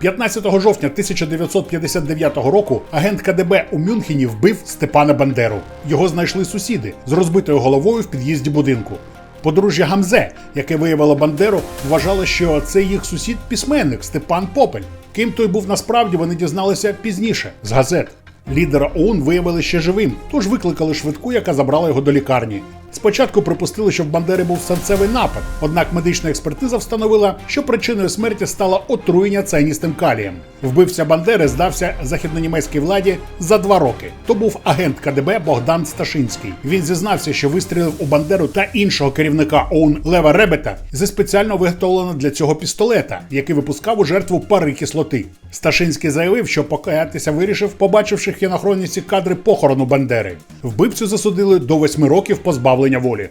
15 жовтня 1959 року агент КДБ у Мюнхені вбив Степана Бандеру. Його знайшли сусіди з розбитою головою в під'їзді будинку. Подружжя Гамзе, яке виявило Бандеру, вважало, що це їх сусід письменник Степан Попель. Ким той був насправді, вони дізналися пізніше з газет. Лідера ОУН виявили ще живим, тож викликали швидку, яка забрала його до лікарні. Спочатку припустили, що в Бандери був серцевий напад, однак медична експертиза встановила, що причиною смерті стало отруєння цианістим калієм. Вбивця Бандери здався західнонімецькій владі за два роки. То був агент КДБ Богдан Сташинський. Він зізнався, що вистрілив у Бандеру та іншого керівника ОУН Лева Ребета зі спеціально виготовленого для цього пістолета, який випускав у жертву пари кислоти. Сташинський заявив, що покаятися вирішив, побачивши в кінохроніці кадри похорону Бандери. Вбивцю засудили до восьми років позбавлення волі.